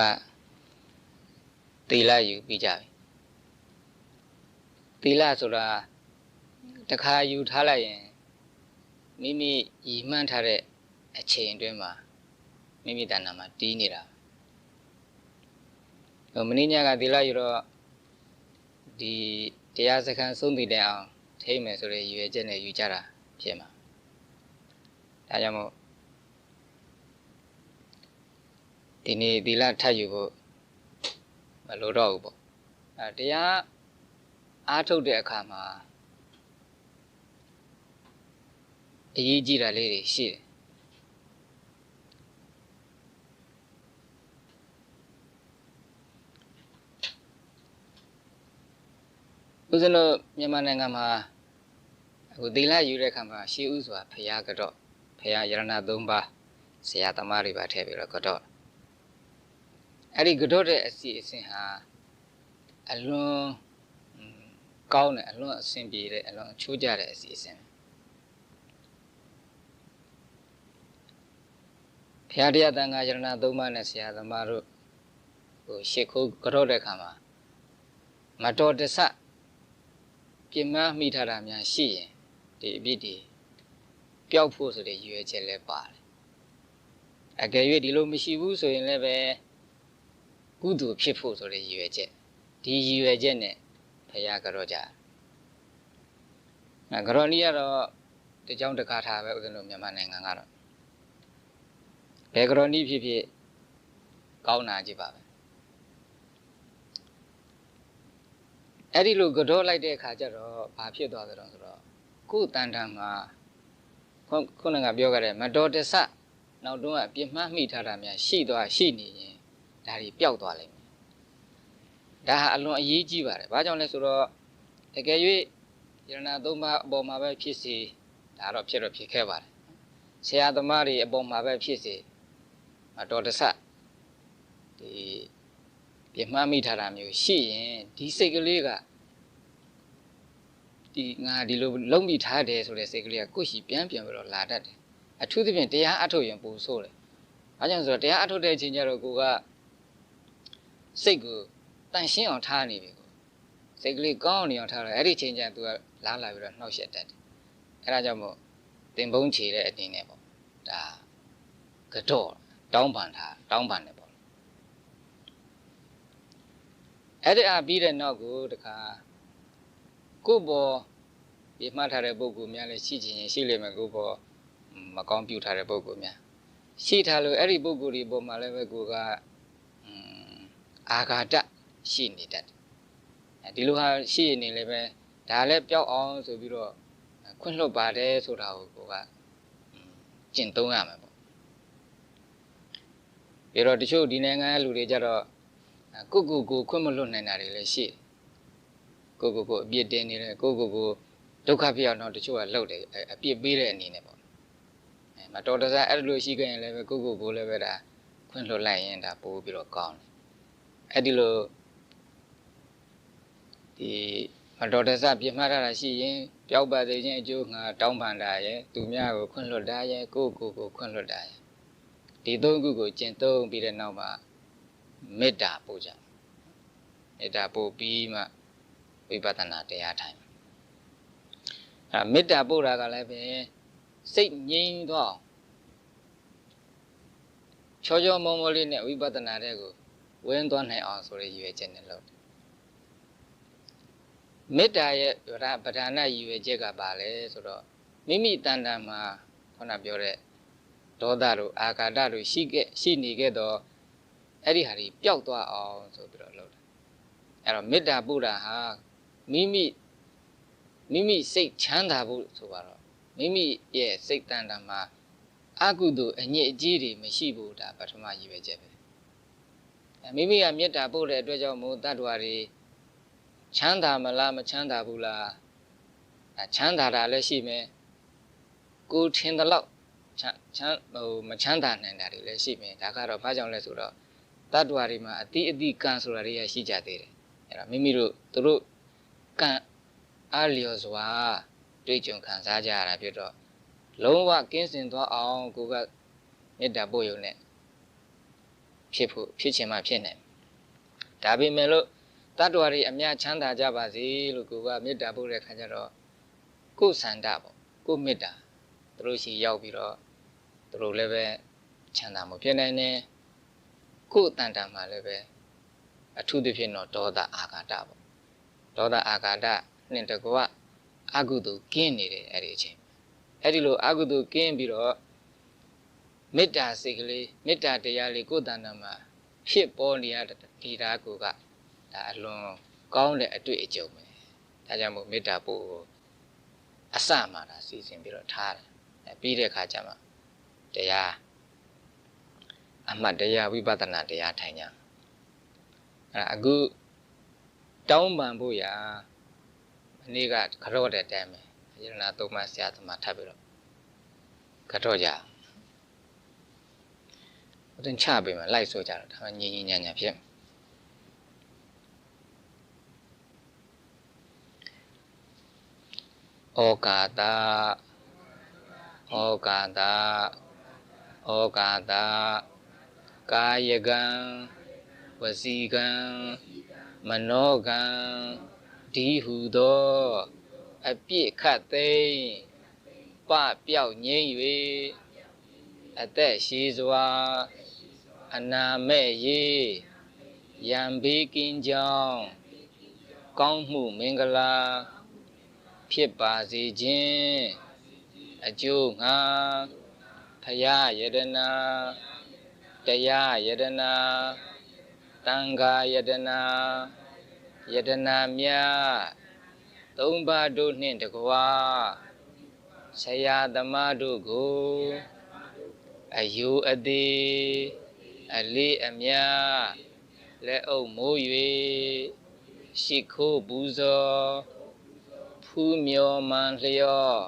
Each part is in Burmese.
နေ့ညကတီလာယူပြီးကြပြီတီလာဆိုတာတစ်ခါယူထားလိုက်ရင်မိမိရည်မှန်းထားတဲ့အချိန်အတွင်းမှာမိမိတဏ္ဍာမှာတီးနေတာဟိုမင်းညကတီလာယူတော့ဒီတရားစခန်းဆုံးတည်တဲ့အောင်ထိမ့်မယ်ဆိုတဲ့ရည်ရွယ်ချက်နဲ့ယူကြတာဖြစ်မှာဒါကြောင့်မို့ ဒီနေ့သီလထပ်ယူဖို့မလိုတော့ဘူးပေါ့အဲတရားအားထုတ်တဲ့အခါမှာအရေးကြီးတာလေးတွေရှိတယ်ဦးဇင်းတို့မြန်မာနိုင်ငံမှာအခုသီလယူတဲ့အခါမှာရှေးဥစွာဖရာကတော့ဖရာယရဏသုံးပါးဆရာသမားတွေပါထည့်ပြီးတော့ကတော့ အဲ့ဒီကတော့တဲ့အစီအစဉ်ဟာအလွန်ကောင်းတယ်အလွန်အဆင်ပြေတယ်အလွန်အချိုးကျတဲ့အစီအစဉ်ဖရာတရားတန်ခါယရဏသုံးပါးနဲ့ဆရာသမားတို့ဟိုရှေ့ခိုးကတော့တဲ့အခါမှာမတော်တဆပြင်မမိထားတာများရှိရင်ဒီအပြစ်တွေပျောက်ဖို့ဆိုတဲ့ရည်ရွယ်ချက်လည်းပါတယ်အကယ်၍ဒီလိုမရှိဘူးဆိုရင်လည်းပဲ ကုသိုလ်ဖြစ်ဖို့ဆိုတဲ့ရည်ရွယ်ချက်ဒီရည်ရွယ်ချက်နဲ့ဖရာကြောကြအဲကြောနီးကတော့တကြောင်တကားထားပဲဥစဉ်တို့မြန်မာနိုင်ငံကတော့ဘယ်ကြောနီးဖြစ်ဖြစ်ကောင်းတာကြည့်ပါပဲအဲ့ဒီလိုကြောလိုက်တဲ့အခါကျတော့ဘာဖြစ်သွားသလဲဆိုတော့ကုတန်တန်မှာခုနကပြောခဲ့တဲ့မတော်တဆနောက်တော့အပြစ်မှားမိထားတာများရှိသွားရှိနေရင် ဒါတွေပျောက်သွားလိမ့်မယ်ဒါဟာအလွန်အရေးကြီးပါတယ်ဘာကြောင့်လဲဆိုတော့တကယ်၍ယရနာသုံးပါးအပေါ်မှာပဲဖြစ်စီဒါတော့ဖြစ်တော့ဖြစ်ခဲ့ပါတယ်ဆရာသမားတွေအပေါ်မှာပဲဖြစ်စီမတော်တဆဒီပြမှတ်မိထားတာမျိုးရှိရင်ဒီစိတ်ကလေးကဒီငါဒီလိုလုံးမိထားတယ်ဆိုတဲ့စိတ်ကလေးကကိုယ့်ရှိပြန်ပြန်ပြီးတော့လာတတ်တယ်အထူးသဖြင့်တရားအထုတ်ရင်ပိုဆိုးတယ်ဘာကြောင့်ဆိုတော့တရားအထုတ်တဲ့အချိန်ကျတော့ကိုက စိတ်ကိုတန်ရှင်းအောင်ထားနေပြီကိုစိတ်ကလေးကောင်းအောင်နေအောင်ထားတယ်အဲ့ဒီချိန်ကျရင် तू ကလားလာပြီးတော့နှောက်ရက်တတ်တယ်အဲ့ဒါကြောင့်မို့တင်ပုံးချေတဲ့အနေနဲ့ပေါ့ဒါကတော့တောင်းပန်ထားတောင်းပန်တယ်ပေါ့အဲ့ဒီအပြီးတဲ့နောက်ကိုတခါကို့ဘောပြမှတ်ထားတဲ့ပုံကူများလည်းရှိချင်ရင်ရှိလိမ့်မယ်ကို့ဘောမကောင်းပြုထားတဲ့ပုံကူများရှိထားလို့အဲ့ဒီပုံကူဒီပုံမှာလည်းပဲကိုက အာဃာတရှိနေတတ်တယ်ဒီလိုဟာရှိနေလည်းပဲဒါလည်းပျောက်အောင်ဆိုပြီးတော့ခွင့်လွှတ်ပါတယ်ဆိုတာကိုကိုကကျင့်သုံးရမှာပေါ့ပြီးတော့တချို့ဒီနိုင်ငံလူတွေကြတော့ကိုကိုကိုခွင့်မလွတ်နိုင်တာတွေလည်းရှိကိုကိုကိုအပြစ်တင်နေတယ်ကိုကိုကိုဒုက္ခဖြစ်အောင်တော့တချို့ကလှုပ်တယ်အပြစ်ပေးတဲ့အနေနဲ့ပေါ့အဲမတော်တဆအဲ့လိုရှိခဲ့ရင်လည်းပဲကိုကိုကိုလည်းပဲဒါခွင့်လွတ်လိုက်ရင်ဒါပိုးပြီးတော့ကောင်းတယ် အဲ့ဒီလိုဒီမတော်တဆပြစ်မှားတာရှိရင်ပျောက်ပါစေခြင်းအကျိုးငါတောင်းပန်တာရဲ့သူများကိုခွင့်လွတ်တာရဲ့ကိုကိုကိုခွင့်လွတ်တာရဲ့ဒီသုံးခုကိုကျင့်သုံးပြီးတဲ့နောက်မှာမေတ္တာပို့ကြမေတ္တာပို့ပြီးမှဝိပဿနာတရားထိုင်အဲမေတ္တာပို့တာကလည်းပဲစိတ်ငြိမ်းသွားချောချောမောမောလေးနဲ့ဝိပဿနာတဲ့ကို ဝင်သွားနိုင်အောင်ဆိုရည်ရွယ်ချက်နဲ့လုပ်တယ်မေတ္တာရဲ့ဗဒဗဒါနရည်ရွယ်ချက်ကပါလဲဆိုတော့မိမိတန်တန်မှာခုနပြောတဲ့ဒေါသတို့အာဃာတတို့ရှိခဲ့ရှိနေခဲ့တော့အဲ့ဒီဟာတွေပျောက်သွားအောင်ဆိုပြီးတော့လုပ်တာအဲ့တော့မေတ္တာပို့တာဟာမိမိမိမိစိတ်ချမ်းသာဖို့ဆိုပါတော့မိမိရဲ့စိတ်တန်တန်မှာအကုသို့အညစ်အကြေးတွေမရှိဘူးဒါပထမရည်ပဲချက်ပဲ မိမိကမေတ္တာပို့တဲ့အတွက်ကြောင့်မို့တတ္တဝါတွေချမ်းသာမလားမချမ်းသာဘူးလားချမ်းသာတာလည်းရှိမယ်ကိုထင်တဲ့လောက်ချမ်းချမ်းဟိုမချမ်းသာနိုင်တာတွေလည်းရှိမယ်ဒါကတော့ဘာကြောင့်လဲဆိုတော့တတ္တဝါတွေမှာအတိအတိကံဆိုတာတွေရရှိကြသေးတယ်အဲ့တော့မိမိတို့သူတို့ကံအားလျော်စွာတွေ့ကြုံခံစားကြရတာဖြစ်တော့လုံးဝကင်းစင်သွားအောင်ကိုကမေတ္တာပို့ရုံနဲ့ ဖြစ်ဖို့ဖြစ်ချင်မှဖြစ်နိုင်ဒါပေမဲ့လို့တတ္တဝါတွေအများချမ်းသာကြပါစေလို့ကိုကမေတ္တာပို့တဲ့ခါကျတော့ကိုယ်ဆန္ဒပေါ့ကိုယ်မေတ္တာသူတို့ရှိရောက်ပြီးတော့သူတို့လည်းပဲချမ်းသာမှုဖြစ်နိုင်တယ်ကိုယ်တန်တန်မှာလည်းပဲအထူးသဖြင့်တော့ဒေါသအာဃာတပေါ့ဒေါသအာဃာတနှင့်တကွအကုသိုလ်ကင်းနေတယ်အဲ့ဒီအချိန်အဲ့ဒီလိုအကုသိုလ်ကင်းပြီးတော့ မေတ္တာစိတ်ကလေးမေတ္တာတရားလေးကိုယ်တန်တန်မှာဖြစ်ပေါ်နေရတဲ့ဒီဓာတ်ကိုကဒါအလွန်ကောင်းတဲ့အတွေ့အကြုံပဲဒါကြောင့်မို့မေတ္တာပို့ကိုအစမှတာစီစဉ်ပြီးတော့ထားတယ်အဲပြီးတဲ့အခါကျမှတရားအမှတ်တရားဝိပဿနာတရားထိုင်ကြအဲအခုတောင်းပန်ဖို့ရာမနေ့ကခရော့တဲ့တိုင်ပဲယရနာသုံးပါးဆရာသမားထပ်ပြီးတော့ခရော့ကြဦး တင်ချပေးမယ်လိုက်ဆိုကြတော့ဒါမှညီညီညာညာဖြစ်ဩကာတဩကာတဩကာတကာယကံဝစီကံမနောကံဒီဟုသောအပြစ်ခတ်သိမ်းပပြောက်ငိမ့်၍အသက်ရှိစွာ အနာမဲ့ရေရံဘေးကင်းကြောင်းကောင်းမှုမင်္ဂလာဖြစ်ပါစေခြင်းအကျိုးငါဖရာယတနာတရားယတနာတန်ခါယတနာယတနာမြတ်သုံးပါးတို့နှင့်တကွာဆရာသမားတို့ကိုအယူအသေး အလေးအမြလက်အုပ်မိုး၍ရှိခိုးပူဇော်ဖူးမြော်မှန်လျော့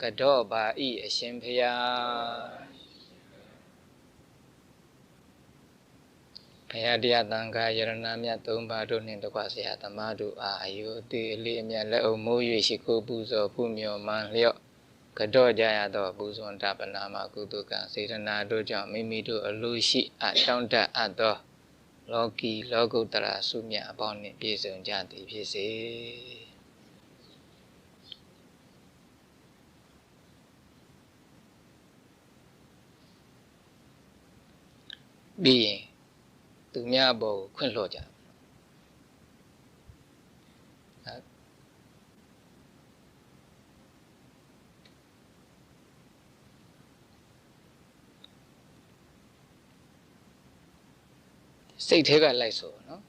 ကတော့ပါဤအရှင်ဖျားဘုရားတရားတန်ခါယရဏမြတ်သုံးပါးတို့နှင့်တကွဆရာသမားတို့အားအယုအသေးအလေးအမြတ်လက်အုပ်မိုး၍ရှိခိုးပူဇော်ဖူးမြော်မှန်လျော့ ကတော့ကြရသောပူဇွန်တပနာမကုသကံစေတနာတို့ကြောင့်မိမိတို့အလိုရှိအတောင့်တအပ်သော လောကီ လောကုတ္တရာဆုမြတ်အပေါင်းနှင့်ပြည့်စုံကြသည်ဖြစ်စေပြီးရင်သူများဘောကိုခွင့်လွှတ်ကြ စိတ်ထဲကလိုက်ဆိုနော်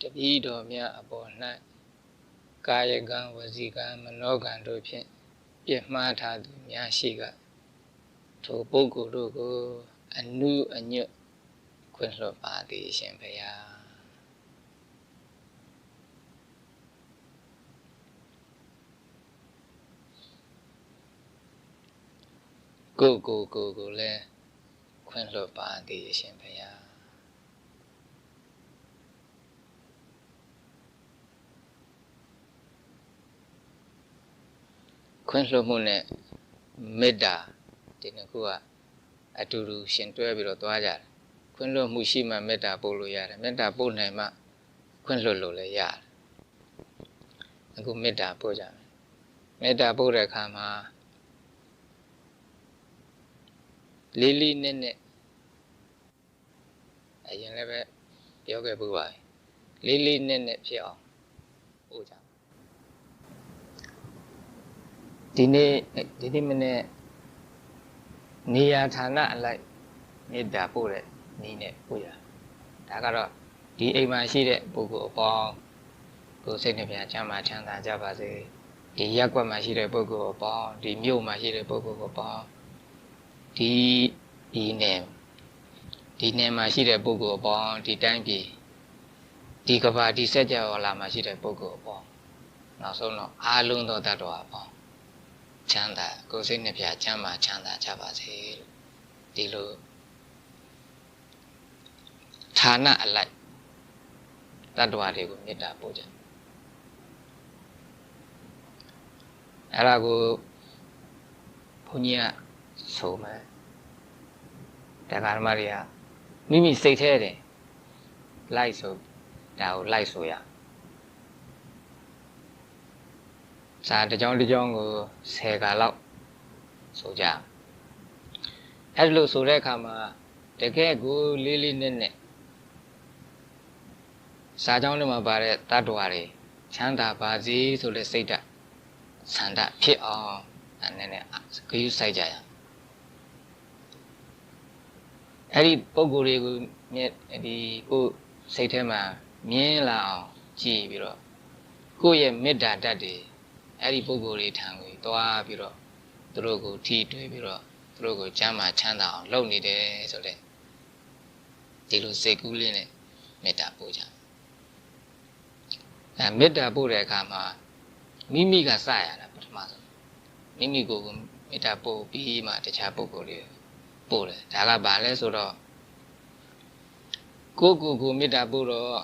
တပည့်တော်များအပေါ်၌ကာယကံဝစီကံမနောကံတို့ဖြင့်ပြည့်မှားထားသူများရှိကထိုပုဂ္ဂိုလ်တို့ကိုအနုအညွတ်ခွင့်လွှတ်ပါသည်ရှင်ဘုရားကိုကိုကိုကိုလည်း ခွင့်လွှတ်ပါသည်ရှင်ဘုရားခွင့်လွှတ်မှုနဲ့မေတ္တာဒီနှစ်ခုကအတူတူရှင်တွဲပြီးတော့သွားကြတယ်ခွင့်လွှတ်မှုရှိမှမေတ္တာပို့လို့ရတယ်မေတ္တာပို့နိုင်မှခွင့်လွှတ်လို့လည်းရတယ်အခုမေတ္တာပို့ကြမယ်မေတ္တာပို့တဲ့အခါမှာ လေးလေးနက်နက်အရင်လည်းပဲပြောခဲ့ပူပါလေးလေးနက်နက်ဖြစ်အောင်ပို့ကြဒီနေ့ဒီနေ့မနေ့နေရာဌာနအလိုက်မေတ္တာပို့တဲ့နည်းနဲ့ပို့ရဒါကတော့ဒီအိမ်မှာရှိတဲ့ပုဂ္ဂိုလ်အပေါင်းကိုယ်စိတ်နှပြချမ်းသာချမ်းသာကြပါစေဒီရက်ွက်မှာရှိတဲ့ပုဂ္ဂိုလ်အပေါင်းဒီမြို့မှာရှိတဲ့ပုဂ္ဂိုလ်အပေါင်း ဒီဒီနယ်ဒီနယ်မှာရှိတဲ့ပုဂ္ဂိုလ်အပေါင်းဒီတိုင်းပြည်ဒီကဘာဒီစัจ java လာမှာရှိတဲ့ပုဂ္ဂိုလ်အပေါင်းနောက်ဆုံးတော့အားလုံးသောတ attva အပေါင်းချမ်းသာကိုယ်စိတ်နှပြချမ်းသာချမ်းသာကြပါစေလို့ဒီလိုဌာနအလိုက်တ attva တွေကိုမေတ္တာပို့ကြအဲ့ဒါကိုဘုန်းကြီးက ဆိုမယ်တရားဓမ္မတွေကမိမိစိတ်แท้တယ်လိုက်ဆိုဒါကိုလိုက်ဆိုရစာတစ်ကြောင်းတစ်ကြောင်းကို10ခါလောက်ဆိုကြအဲ့လိုဆိုတဲ့အခါမှာတကယ်ကိုလေးလေးနက်နက်စာကြောင်းထဲမှာပါတဲ့တတ္တဝါတွေချမ်းသာပါစေဆိုတဲ့စိတ်ဓာတ်ဆန္ဒဖြစ်အောင်အဲ့နဲ့နဲ့ဂရုစိုက်ကြရအောင် အဲ့ဒီပုံကိုယ်တွေကိုမြက်ဒီကိုယ်စိတ်ထဲမှာမြင်လာအောင်ကြည်ပြီးတော့ကိုယ့်ရဲ့မေတ္တာဓာတ်တွေအဲ့ဒီပုံကိုယ်တွေထံကိုသွားပြီးတော့သူတို့ကိုထိတွေ့ပြီးတော့သူတို့ကိုချမ်းသာချမ်းသာအောင်လုပ်နေတယ်ဆိုတဲ့ဒီလိုစိတ်ကူးလေးနဲ့မေတ္တာပို့ကြအဲမေတ္တာပို့တဲ့အခါမှာမိမိကစရတာပထမဆုံးမိမိကိုယ်ကိုမေတ္တာပို့ပြီးမှတခြားပုဂ္ဂိုလ်တွေ ပို့တယ်ဒါကဘာလဲဆိုတော့ကိုယ့်ကိုယ်ကိုမေတ္တာပို့တော့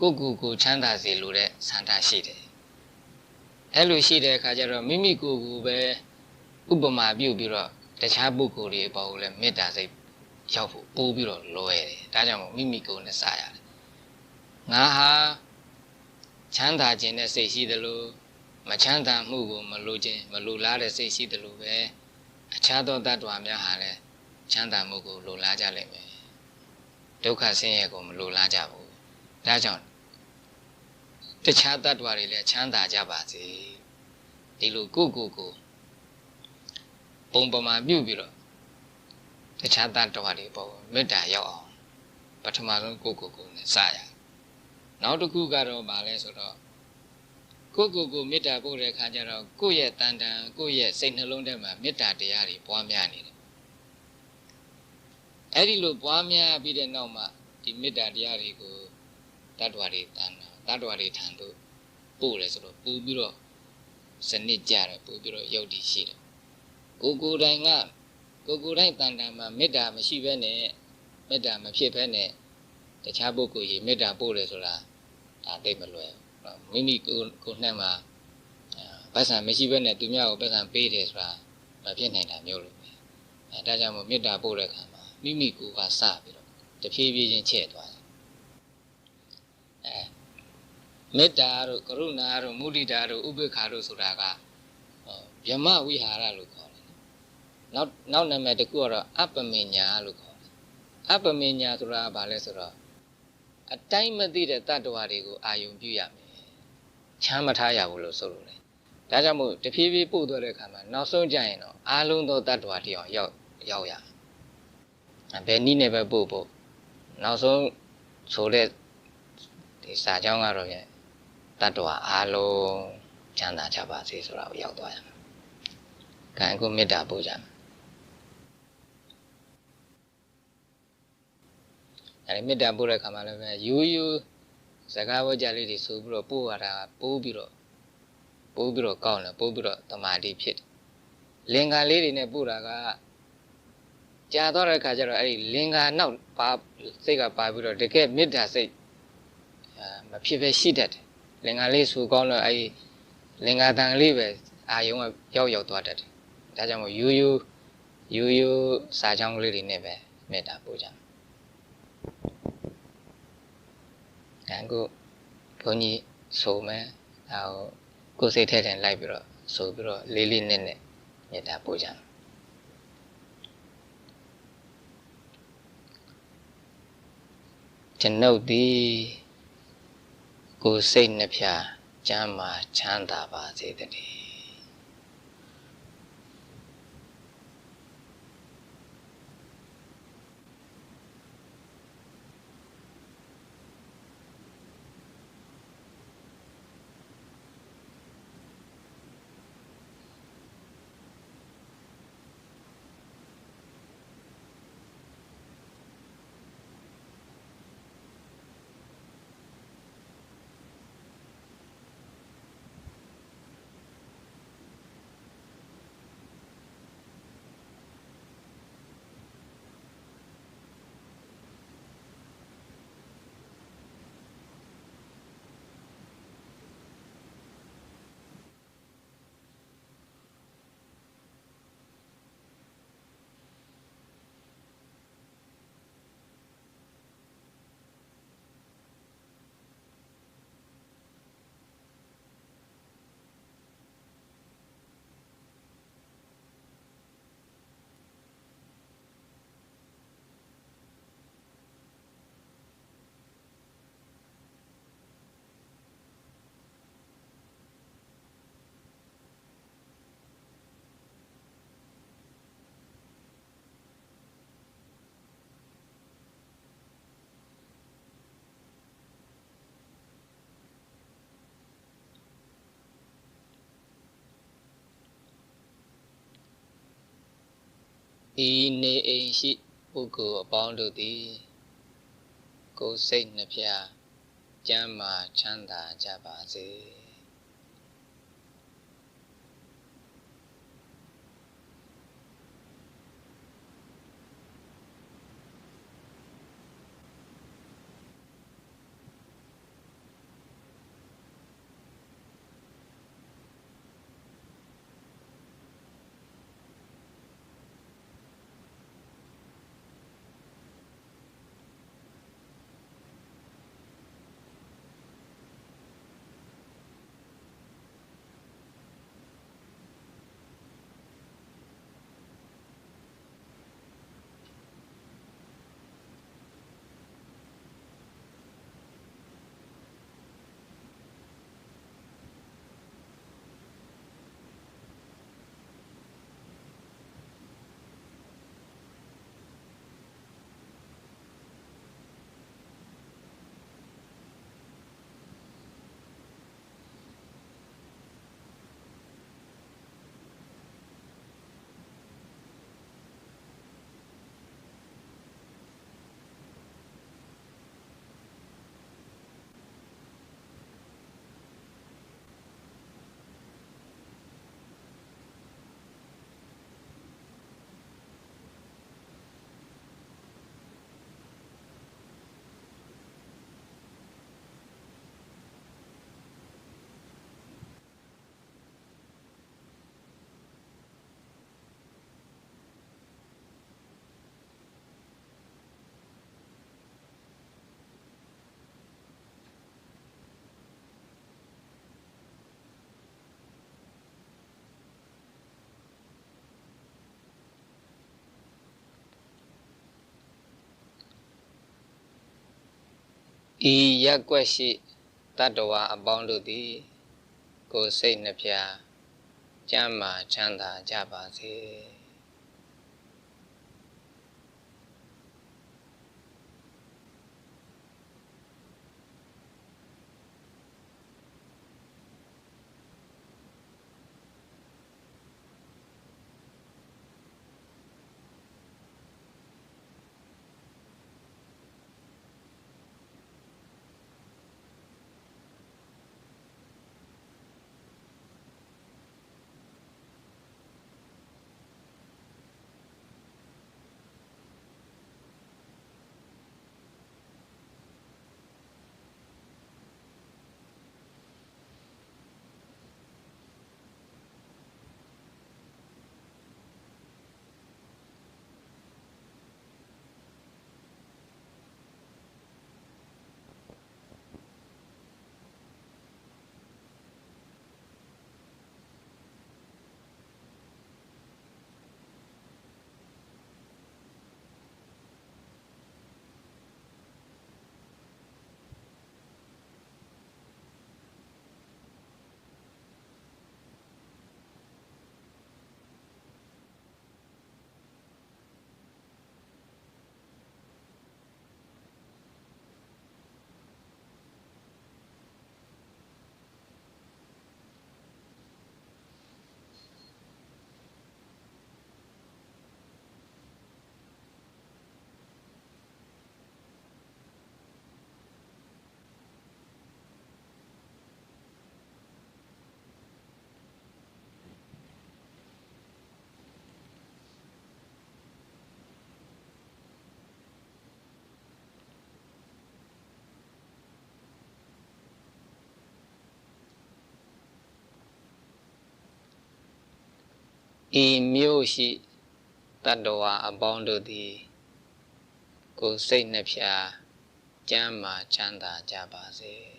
ကိုယ့်ကိုယ်ကိုချမ်းသာစေလိုတဲ့ဆန္ဒရှိတယ်အဲ့လိုရှိတဲ့အခါကျတော့မိမိကိုယ်ကိုပဲဥပမာပြုပြီးတော့တခြားပုဂ္ဂိုလ်တွေပေါ့လည်းမေတ္တာစိတ်ရောက်ဖို့ပိုးပြီးတော့လွယ်တယ်ဒါကြောင့်မို့မိမိကိုယ်နဲ့စရတယ်ငါဟာချမ်းသာခြင်းနဲ့စိတ်ရှိသလိုမချမ်းသာမှုကိုမလိုခြင်းမလိုလားတဲ့စိတ်ရှိသလိုပဲအခြားသောတ attva များဟာလည်း ချမ်းသာမှုကိုလိုလားကြလိမ့်မယ်ဒုက္ခဆင်းရဲကိုမလိုလားကြဘူးဒါကြောင့်တခြားတ attva တွေလည်းချမ်းသာကြပါစေဒီလိုကိုယ့်ကိုယ်ကိုပုံပမာပြုပြီးတော့တခြားတ attva တွေပေါ့မေတ္တာရောက်အောင်ပထမဆုံးကိုယ့်ကိုယ်ကိုနဲ့စရနောက်တစ်ခုကတော့ဗာလဲဆိုတော့ကိုယ့်ကိုယ်ကိုမေတ္တာပို့တဲ့အခါကျတော့ကိုယ့်ရဲ့တန်တန်ကိုယ့်ရဲ့စိတ်နှလုံးထဲမှာမေတ္တာတရားတွေပွားများနေတယ် အဲ့ဒီလိုပွားများပြီးတဲ့နောက်မှာဒီမေတ္တာတရားတွေကိုတ attva တွေတန်တာတ attva တွေထံတို့ပို့တယ်ဆိုတော့ပူပြီးတော့စနစ်ကြတယ်ပူပြီးတော့ယုတ်တည်ရှိတယ်ကိုကိုယ်တိုင်ကကိုကိုယ်တိုင်တန်တန်မှာမေတ္တာမရှိဘဲနဲ့မေတ္တာမဖြစ်ဘဲနဲ့တခြားပုဂ္ဂိုလ်ကြီးမေတ္တာပို့တယ်ဆိုတာဒါသိမလွယ်ဘူးမိမိကိုကိုနှက်မှာပတ်စံမရှိဘဲနဲ့သူများကိုပတ်စံပေးတယ်ဆိုတာမဖြစ်နိုင်တာမျိုးလို့ပဲအဲဒါကြောင့်မို့မေတ္တာပို့တဲ့အခါမှာ မိမိကိုယ်ကစပြီးတော့တဖြည်းဖြည်းချင်းချဲ့သွားတယ်အဲမေတ္တာတို့ကရုဏာတို့မုဒိတာတို့ဥပေက္ခာတို့ဆိုတာကဗြဟ္မဝိဟာရလို့ခေါ်တယ်နောက်နောက်နာမည်တစ်ခုကတော့အပ္ပမညာလို့ခေါ်တယ်အပ္ပမညာဆိုတာကဘာလဲဆိုတော့အတိုင်းမသိတဲ့တ attva တွေကိုအာယုံပြုရမယ်ချမ်းမထားရဘူးလို့ဆိုလိုတယ်ဒါကြောင့်မို့တဖြည်းဖြည်းပို့သွားတဲ့အခါမှာနောက်ဆုံးကြရင်တော့အာလုံးသောတ attva တွေအောင်ရောက်ရောက်ရ ဘယ်နည်းနဲ့ပဲပို့ဖို့နောက်ဆုံးဆိုတဲ့ဒီစာကြောင်းကတော့ရဲ့တ attva အားလုံးချမ်းသာကြပါစေဆိုတာကိုရောက်သွားရမယ်။ကံကိုမေတ္တာပို့ကြမယ်။အဲဒီမေတ္တာပို့တဲ့အခါမှာလည်းပဲရိုးရိုးစကားဝကြလေးတွေဆိုပြီးတော့ပို့ရတာပို့ပြီးတော့ပို့ပြီးတော့ကောင်းတယ်ပို့ပြီးတော့တမာတိဖြစ်တယ်။လင်္ကာလေးတွေနဲ့ပို့တာက ကြာတော့တဲ့အခါကျတော့အဲ့ဒီလင်္ကာနောက်ပါစိတ်ကပါပြီးတော့တကယ်မေတ္တာစိတ်မဖြစ်ပဲရှိတတ်တယ်။လင်္ကာလေးဆိုကောင်းတော့အဲ့ဒီလင်္ကာတန်လေးပဲအာယုံကရောက်ရောက်သွားတတ်တယ်။ဒါကြောင့်မို့ယူယူယူယူစာချောင်းကလေးတွေနဲ့ပဲမေတ္တာပို့ကြမယ်။ဒါကိုဘုန်းကြီးဆိုမယ်။အဲကိုယ်စိတ်ထဲထဲလိုက်ပြီးတော့ဆိုပြီးတော့လေးလေးနက်နက်မေတ္တာပို့ကြမယ်။ ကျွန်ုပ်သည်ကိုယ်စိတ်နှဖျားကျမ်းမာချမ်းသာပါစေတည်း ဤနေအိမ်ရှိပုဂ္ဂိုလ်အပေါင်းတို့သည် ကိုယ်စိတ်နှပြကျမ်းမာချမ်းသာကြပါစေ ဤရက်ွက်ရှိတတ္တဝါအပေါင်းတို့သည် ကိုယ်စိတ်နှပြကျမ်းမာချမ်းသာကြပါစေ ဤမြို့ရှိတတ္တဝါအပေါင်းတို့သည်ကိုယ်စိတ်နှပြကျမ်းမာချမ်းသာကြပါစေ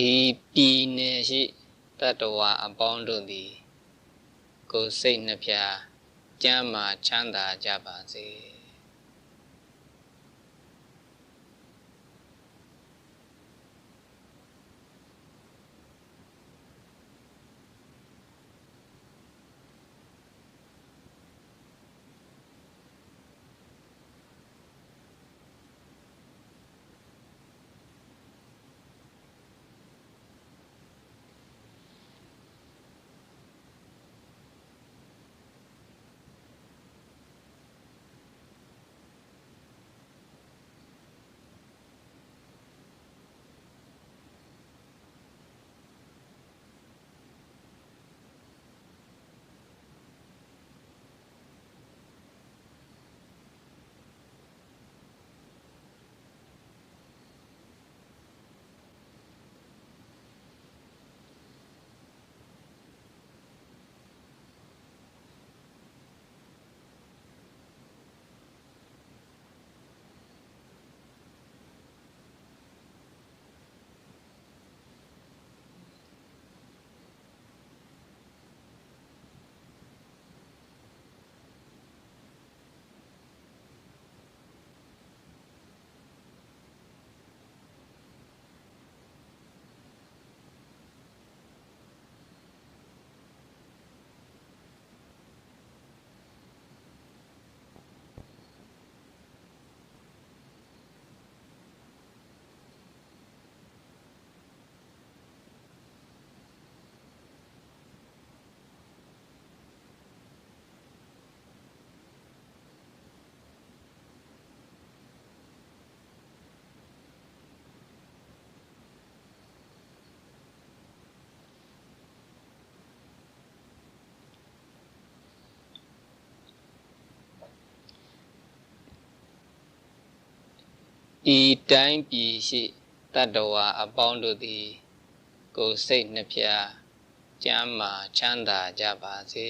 ဤပြည်နယ်ရှိတတ္တဝါအပေါင်းတို့သည် ကိုယ်စိတ်နှပြကျမ်းမာချမ်းသာကြပါစေ ဤတိုင်းပြည်ရှိတတ္တဝါအပေါင်းတို့သည်ကိုယ်စိတ်နှပြကျမ်းမာချမ်းသာကြပါစေ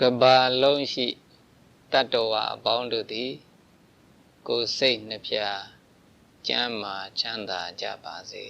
ကဘာလုံးရှိတတ္တဝါအပေါင်းတို့သည် ကိုယ်စိတ်နှပြကျမ်းမာချမ်းသာကြပါစေ